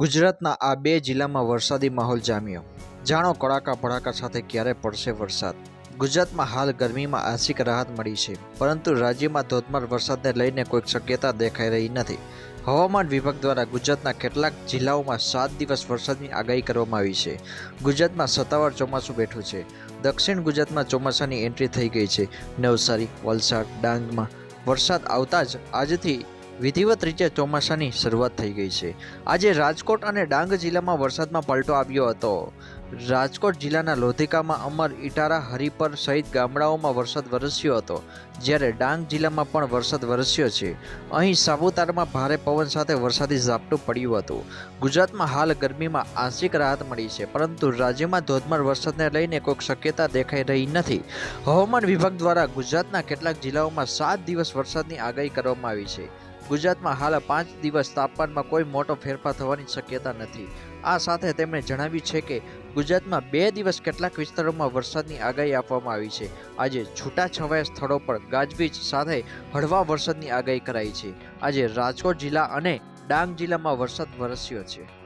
ગુજરાતના આ બે જિલ્લામાં વરસાદી માહોલ જામ્યો. જાણો કડાકા ભડાકા સાથે ક્યારે પડશે વરસાદ? ગુજરાતમાં હાલ ગરમીમાં આંશિક રાહત મળી છે, પરંતુ રાજ્યમાં ધોધમાર વરસાદને લઈને કોઈક શક્યતા દેખાઈ રહી નથી. હવામાન વિભાગ દ્વારા ગુજરાતના કેટલાક જિલ્લાઓમાં સાત દિવસ વરસાદની આગાહી કરવામાં આવી છે. ગુજરાતમાં સત્તાવાર ચોમાસું બેઠું છે. દક્ષિણ ગુજરાતમાં ચોમાસાની એન્ટ્રી થઈ ગઈ છે. નવસારી, વલસાડ, ડાંગમાં વરસાદ આવતા જ આજથી વિધિવત રીતે ચોમાસાની શરૂઆત થઈ ગઈ છે. આજે રાજકોટ અને ડાંગ જિલ્લામાં વરસાદમાં પલટો આવ્યો હતો. રાજકોટ જિલ્લાના લોધિકામાં અમર ઇટારા હરિપર સહિત ગામડાઓમાં વરસાદ વરસ્યો હતો, જ્યારે ડાંગ જિલ્લામાં પણ વરસાદ વરસ્યો છે. અહીં સાપુતારામાં ભારે પવન સાથે વરસાદી ઝાપટું પડ્યું હતું. ગુજરાતમાં હાલ ગરમીમાં આંશિક રાહત મળી છે, પરંતુ રાજ્યમાં ધોધમાર વરસાદને લઈને કોઈક શક્યતા દેખાઈ રહી નથી. હવામાન વિભાગ દ્વારા ગુજરાતના કેટલાક જિલ્લાઓમાં સાત દિવસ વરસાદની આગાહી કરવામાં આવી છે. ગુજરાતમાં હાલ પાંચ દિવસ તાપમાનમાં કોઈ મોટો ફેરફાર થવાની શક્યતા નથી. આ સાથે તેમણે જણાવ્યું છે કે, ગુજરાતમાં બે દિવસ કેટલાક વિસ્તારોમાં વરસાદની આગાહી આપવામાં આવી છે. આજે છૂટાછવાયા સ્થળો પર ગાજવીજ સાથે હળવા વરસાદની આગાહી કરાઈ છે. આજે રાજકોટ જિલ્લા અને ડાંગ જિલ્લામાં વરસાદ વરસ્યો છે.